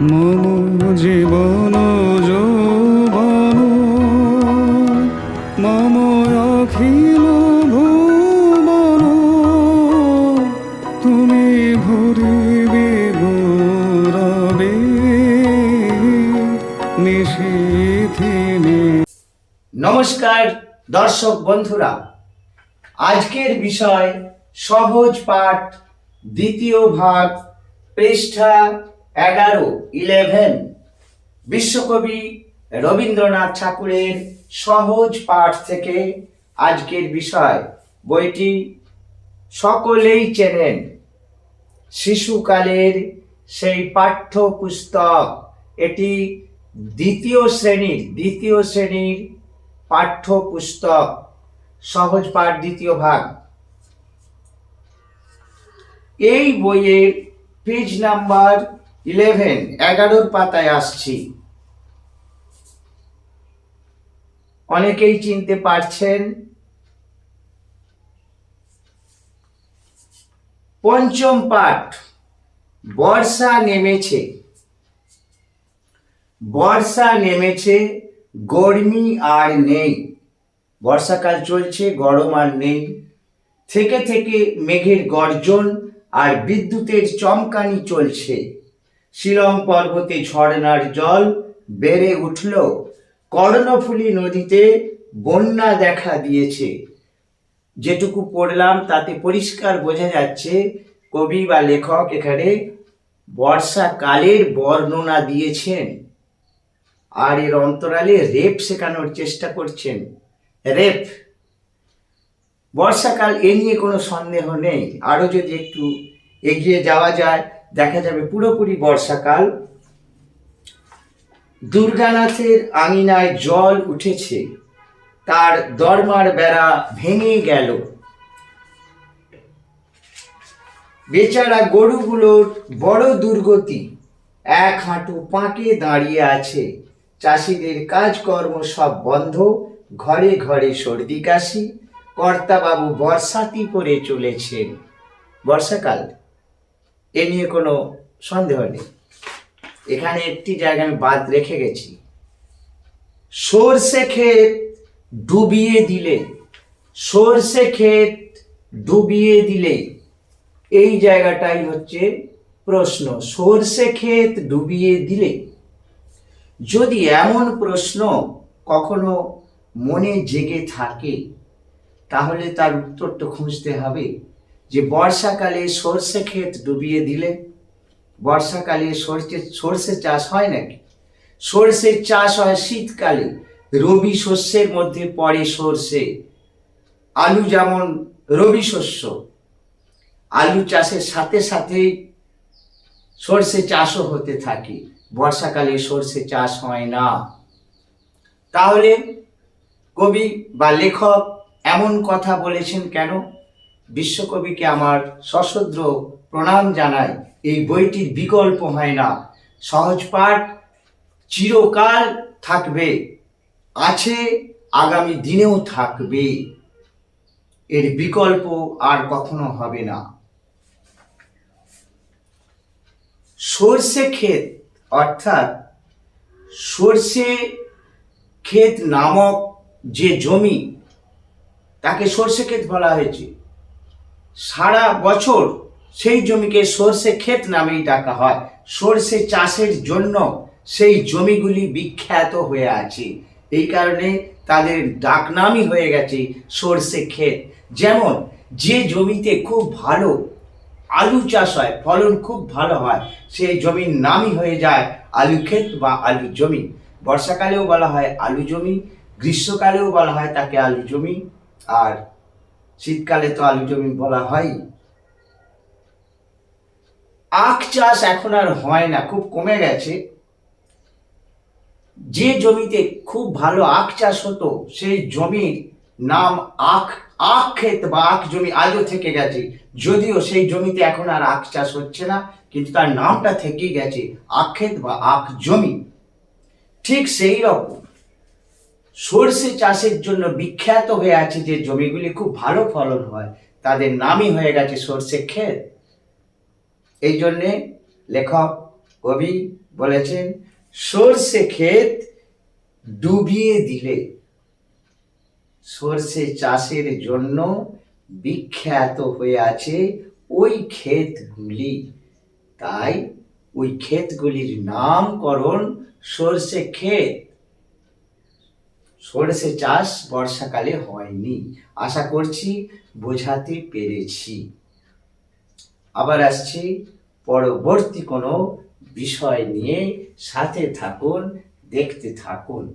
মম জীবন যৌবন, মম অখিল ভুবন। তুমি ভরিবে গৌরবে নিশীথিনী নমস্কার দর্শক বন্ধুরা, আজকের বিষয় সহজ পাঠ, দ্বিতীয় ভাগ, পৃষ্ঠা এগারো ইলেভেন বিশ্বকবি রবীন্দ্রনাথ ঠাকুরের সহজ পাঠ থেকে আজকের বিষয়। বইটি সকলেই চেনেন। শিশুকালের সেই পাঠ্য পুস্তক এটি দ্বিতীয় শ্রেণির দ্বিতীয় শ্রেণির পাঠ্য পুস্তক সহজ পাঠ দ্বিতীয় ভাগ। এই বইয়ের পেজ নাম্বার ইলেভেন, এগারোর পাতায় আসছি। অনেকেই চিনতে পারছেন। পঞ্চম পাঠ, বর্ষা নেমেছে। বর্ষা নেমেছে, গরমি আর নেই। বর্ষাকাল চলছে, গরম আর নেই। থেকে থেকে মেঘের গর্জন আর বিদ্যুতের চমকানি চলছে। শিলং পর্বতে ঝর্ণার জল বেড়ে উঠল। কর্ণফুলী নদীতে বন্যা দেখা দিয়েছে। যেটুকু পড়লাম তাতে পরিষ্কার বোঝা যাচ্ছে, কবি বা লেখক এখানে বর্ষাকালের বর্ণনা দিয়েছেন। আর এর অন্তরালে রেপ শেখানোর চেষ্টা করছেন। রেপ। বর্ষাকাল এ নিয়ে কোনো সন্দেহ নেই। আরও যদি একটু এগিয়ে যাওয়া যায় দেখা যাবে পুরোপুরি বর্ষাকাল। দুর্গানাথের আঙিনায় জল উঠেছে। তার দরমার বেড়া ভেঙে গেল। বেচারা গরুগুলোর বড় দুর্গতি। এক হাঁটু পাঁকে দাঁড়িয়ে আছে। চাষিদের কাজকর্ম সব বন্ধ। ঘরে ঘরে সর্দি কাশি। কর্তাবাবু বর্ষাতি করে চলেছেন। বর্ষাকাল। এ নিয়ে কোনো সন্দেহ নেই। এখানে একটি জায়গা আমি বাদ রেখে গেছি। সর্ষে ক্ষেত ডুবিয়ে দিলে, সর্ষে ক্ষেত ডুবিয়ে দিলে, এই জায়গাটাই হচ্ছে প্রশ্ন। সর্ষে ক্ষেত ডুবিয়ে দিলে, যদি এমন প্রশ্ন কখনো মনে জেগে থাকে, তাহলে তার উত্তর তো খুঁজতে হবে যে বর্ষাকালে সর্ষে ক্ষেত ডুবিয়ে দিলে, বর্ষাকালে সর্ষে সর্ষে চাষ হয় নাকি? সর্ষের চাষ হয় শীতকালে, রবি শস্যের মধ্যে পড়ে সর্ষে। আলু যেমন রবি শস্য, আলু চাষের সাথে সাথে সর্ষে চাষও হতে থাকে, বর্ষাকালে সর্ষে চাষ হয় না। তাহলে কবি বা লেখক এমন কথা বলেছেন কেন? বিশ্বকবিকে আমার সশ্রদ্ধ প্রণাম জানাই। এই বইটির বিকল্প হয় না। সহজ পাঠ চিরকাল থাকবে, আছে আগামী দিনেও থাকবে। এর বিকল্প আর কখনো হবে না। সর্ষে ক্ষেত, অর্থাৎ সর্ষে ক্ষেত নামক যে জমি, তাকে সর্ষে ক্ষেত বলা হয়েছে। সারা বছর সেই জমিকে সর্ষে ক্ষেত নামেই ডাকা হয়। সর্ষে চাষের জন্য সেই জমিগুলি বিখ্যাত হয়ে আছে। এই কারণে তাদের ডাকনামই হয়ে গেছে সর্ষে ক্ষেত। যেমন, যে জমিতে খুব ভালো আলু চাষ হয়, ফলন খুব ভালো হয় সেই জমির নামই হয়ে যায় আলু ক্ষেত বা আলু জমি। বর্ষাকালেও বলা হয় আলু জমি, গ্রীষ্মকালেও বলা হয় তাকে আলু জমি। আর শীতকালে তো আলু জমি বলা হয়। আখ চাষ এখন আর হয় না, খুব কমে গেছে। যে জমিতে খুব ভালো আখ চাষ হতো, সেই জমির নাম আখ আখ ক্ষেত বা আখ জমি আজও থেকে গেছে। যদিও সেই জমিতে এখন আর আখ চাষ হচ্ছে না, কিন্তু তার নামটা থেকেই গেছে আখ ক্ষেত বা আখ জমি। ঠিক সেই রকম। সর্ষে চাষের জন্য বিখ্যাত হয়ে আছে যে জমিগুলি, খুব ভালো ফলন হয়, তাদের নামই হয়ে গেছে সর্ষে ক্ষেত। এই জন্যে লেখক কবি বলেছেন, সর্ষে ক্ষেত ডুবিয়ে দিলে সর্ষে চাষের জন্য বিখ্যাত হয়ে আছে ওই ক্ষেতগুলি। তাই ওই ক্ষেতগুলির নামকরণ সর্ষে ক্ষেত। সর্ষে চাষ বর্ষাকালে হয়নি। আশা করছি বোঝাতে পেরেছি। আবার আসছি পরবর্তী কোনো বিষয় নিয়ে সাথে থাকুন, দেখতে থাকুন।